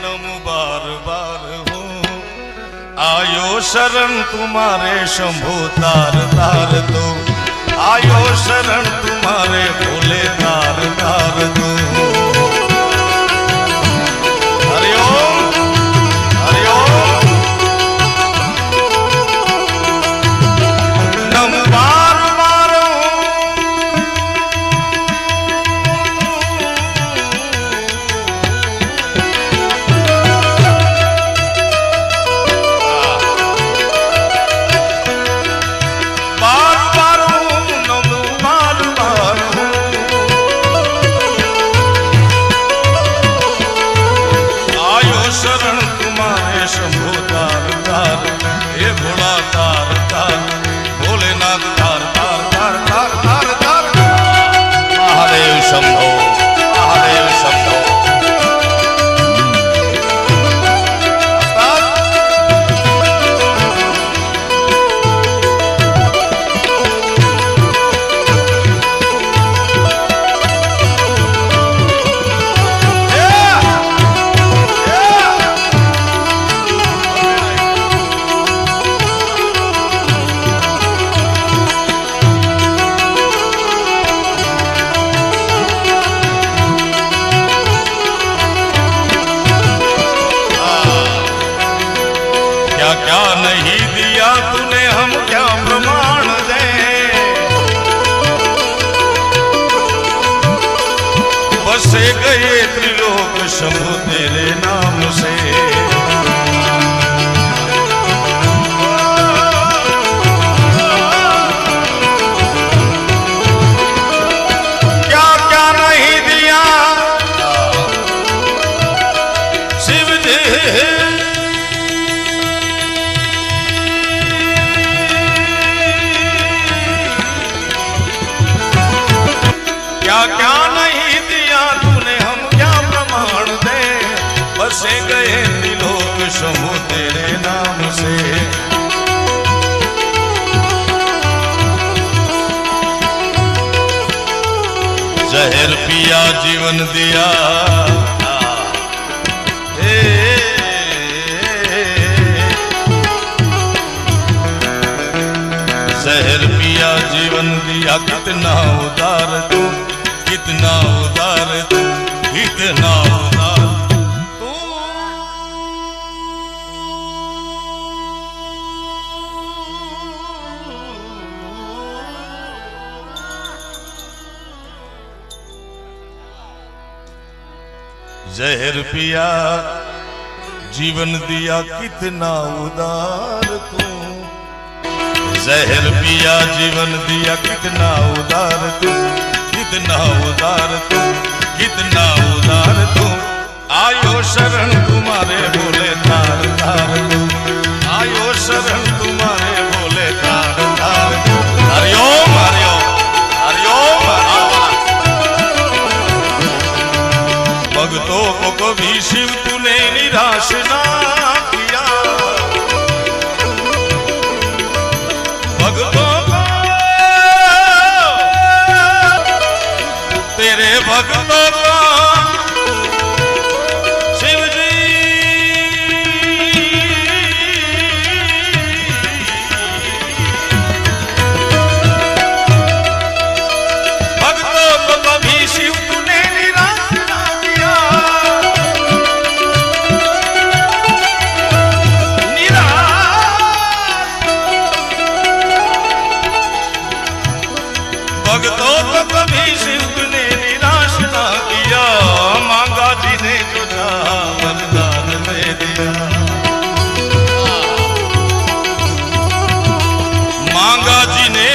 જન્મ બાર બાર હું. આયો શરણ તુમારે શંભુ તાર તાર તો. આયો શરણ તુમારે ભોલે તાર সমুদ্রের बसे गए त्रिलोक समूह तेरे नाम से। जहर पिया, जीवन दिया। जहर पिया, जीवन दिया, कितना उदार तू कितना उदार तू कितना जहर पिया, जीवन दिया कितना उदार तू। जहर पिया, जीवन दिया कितना उदार तू। कितना उदार तू, कितना उदार तू। आयो शरण तुम्हारे बोले શિવ તુને નિરાશ ના કિયા ભગતો તેરે ભગતો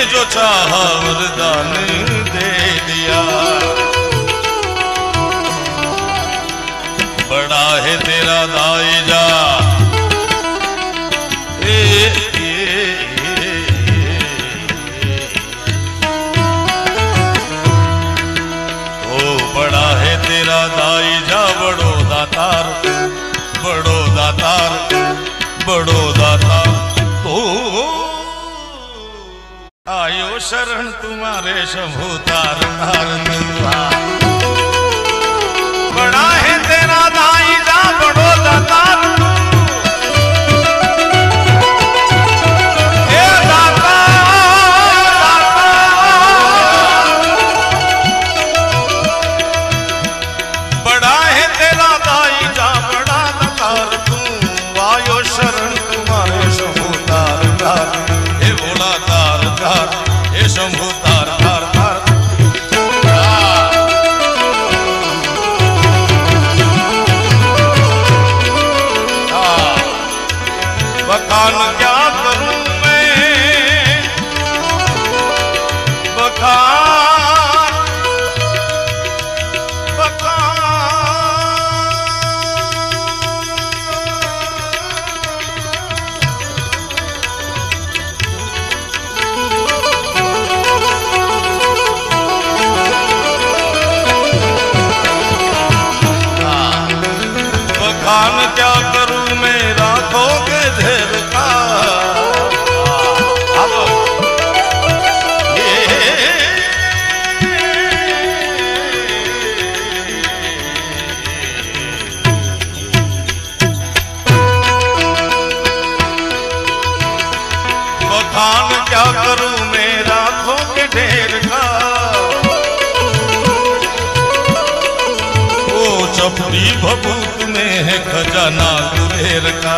जो चाहा वरदान दे दिया। बड़ा है तेरा दाईजा શરણ તુમારે શંભુ તાર માન ક્યાં કરું મેં રાખો કે ઝેરકા ખાન ક્યાં કરું મેં રાખો કે ઢેર ખા ઓ ચપડી ભભૂત है खजाना कुबेर का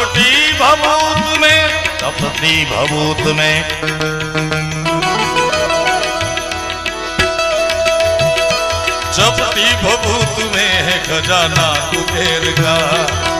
चपटी भभूत में कपटी भभूत में। जपती भभूत में है खजाना कुबेर का।